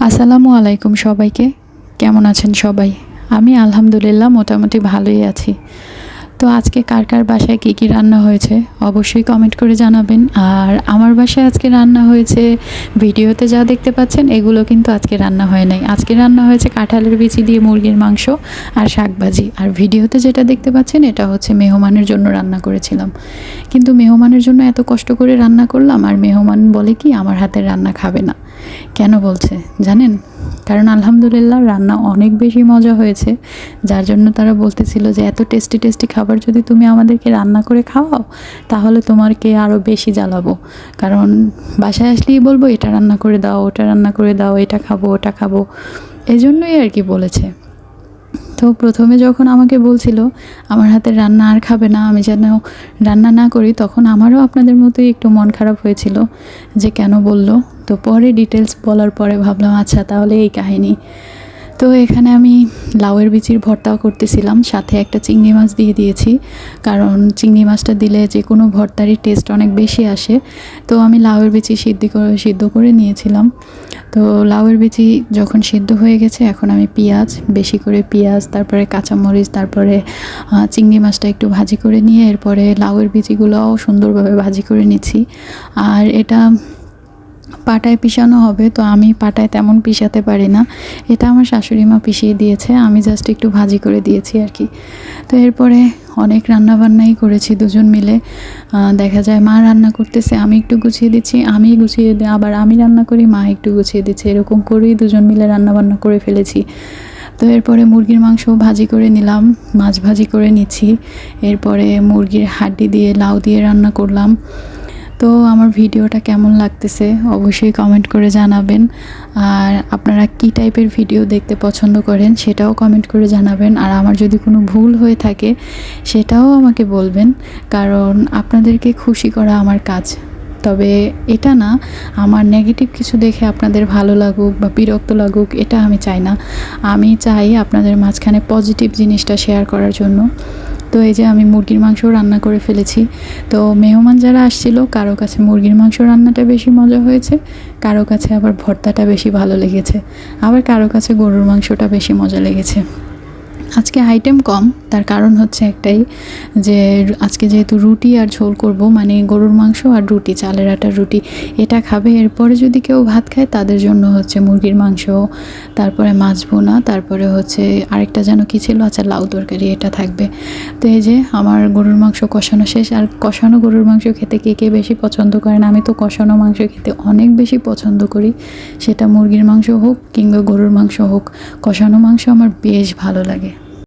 আসসালামু আলাইকুম সবাইকে। কেমন আছেন সবাই? আমি আলহামদুলিল্লাহ মোটামুটি ভালোই আছি। তো আজকে কার কার বাসায় কী কী রান্না হয়েছে অবশ্যই কমেন্ট করে জানাবেন। আর আমার বাসায় আজকে রান্না হয়েছে, ভিডিওতে যা দেখতে পাচ্ছেন, এগুলো কিন্তু আজকে রান্না হয় নাই। আজকে রান্না হয়েছে কাঁঠালের বিচি দিয়ে মুরগির মাংস আর শাকভাজি। আর ভিডিওতে যেটা দেখতে পাচ্ছেন, এটা হচ্ছে মেহমানের জন্য রান্না করেছিলাম। কিন্তু মেহমানের জন্য এত কষ্ট করে রান্না করলাম, আর মেহমান বলে কি, আমার হাতের রান্না খাবে না। কেন বলছে, জানেন? কারণ আলহামদুলিল্লাহ রান্না অনেক বেশি মজা হয়েছে, যার জন্য তারা বলতেছিল যে এত টেস্টি টেস্টি খাবার যদি তুমি আমাদেরকে রান্না করে খাওয়াও, তাহলে তোমাকে আরও বেশি জ্বালাবো। কারণ বাসায় আসলেই বলব, এটা রান্না করে দাও, ওটা রান্না করে দাও, এটা খাব, ওটা খাব। এই জন্যই আর কি বলেছে। তো প্রথমে যখন আমাকে বলছিল, আমার হাতের রান্না আর খাবে না, আমি যেন রান্না না করি, তখন আমারও আপনাদের মতোই একটু মন খারাপ হয়েছিল যে কেন বলল। তো পরে ডিটেলস বলার পরে ভাবলাম আচ্ছা তাহলে এই কাহিনী। তো এখানে আমি লাউয়ের বিচির ভর্তাও করতেছিলাম, সাথে একটা চিংড়ি মাছ দিয়ে দিয়েছি। কারণ চিংড়ি মাছটা দিলে যে কোনো ভর্তারই টেস্ট অনেক বেশি আসে। তো আমি লাউয়ের বিচি সিদ্ধ করে সিদ্ধ করে নিয়েছিলাম। তো লাউয়ের বিচি যখন সিদ্ধ হয়ে গেছে, এখন আমি পেঁয়াজ, বেশি করে পেঁয়াজ, তারপরে কাঁচামরিচ, তারপরে চিংড়ি মাছটা একটু ভাজি করে নিয়ে এরপরে লাউয়ের বিচিগুলোও সুন্দরভাবে ভাজি করে নিচ্ছি। আর এটা পাটায় পিষানো হবে, তো আমি পাটায় তেমন পিষাতে পারি না। এটা আমার শাশুড়ি মা পিষিয়ে দিয়েছে, আমি জাস্ট একটু ভাজি করে দিয়েছি আর কি। তো এরপরে অনেক রান্না বান্নাই করেছি দুজন মিলে। দেখা যায় মা রান্না করতেছে, আমি একটু গুছিয়ে দিচ্ছি, আমি গুছিয়ে দিই আবার আমি রান্না করি, মা একটু গুছিয়ে দিচ্ছে। এরকম করেই দুজন মিলে রান্না বান্না করে ফেলেছি। তো এরপরে মুরগির মাংস ভাজি করে নিলাম, মাছ ভাজি করে নিচ্ছি। এরপরে মুরগির হাড্ডি দিয়ে লাউ দিয়ে রান্না করলাম। তো আমার ভিডিওটা কেমন লাগতেছে অবশ্যই কমেন্ট করে জানাবেন। আর আপনারা কী টাইপের ভিডিও দেখতে পছন্দ করেন সেটাও কমেন্ট করে জানাবেন। আর আমার যদি কোনো ভুল হয়ে থাকে সেটাও আমাকে বলবেন। কারণ আপনাদেরকে খুশি করা আমার কাজ। তবে এটা না, আমার নেগেটিভ কিছু দেখে আপনাদের ভালো লাগুক বা বিরক্ত লাগুক, এটা আমি চাই না। আমি চাই আপনাদের মাঝখানে পজিটিভ জিনিসটা শেয়ার করার জন্য। তো এই যে আমি মুরগির মাংস রান্না করে ফেলেছি। তো মেহমান যারা আসছিল, কারও কাছে মুরগির মাংস রান্নাটা বেশি মজা হয়েছে, কারও কাছে আবার ভর্তাটা বেশি ভালো লেগেছে, আবার কারও কাছে গরুর মাংসটা বেশি মজা লেগেছে। আজকে আইটেম কম, তার কারণ হচ্ছে একটাই যে আজকে যেহেতু রুটি আর ঝোল করব মানে গরুর মাংস আর রুটি, চালের আটার রুটি, এটা খাবে। এরপরে যদি কেউ ভাত খায়, তাদের জন্য হচ্ছে মুরগির মাংস, তারপরে মাছ ভুনা, তারপরে হচ্ছে আরেকটা যেন কী ছিল আচ্ছা লাউ তরকারি, এটা থাকবে। তো এই যে, আমার গরুর মাংস কষানো শেষ। আর কষানো গরুর মাংস খেতে কে কে বেশি পছন্দ করেন? আমি তো কষানো মাংস খেতে অনেক বেশি পছন্দ করি। সেটা মুরগির মাংস হোক কিংবা গরুর মাংস হোক, কষানো মাংস আমার বেশ ভালো লাগে।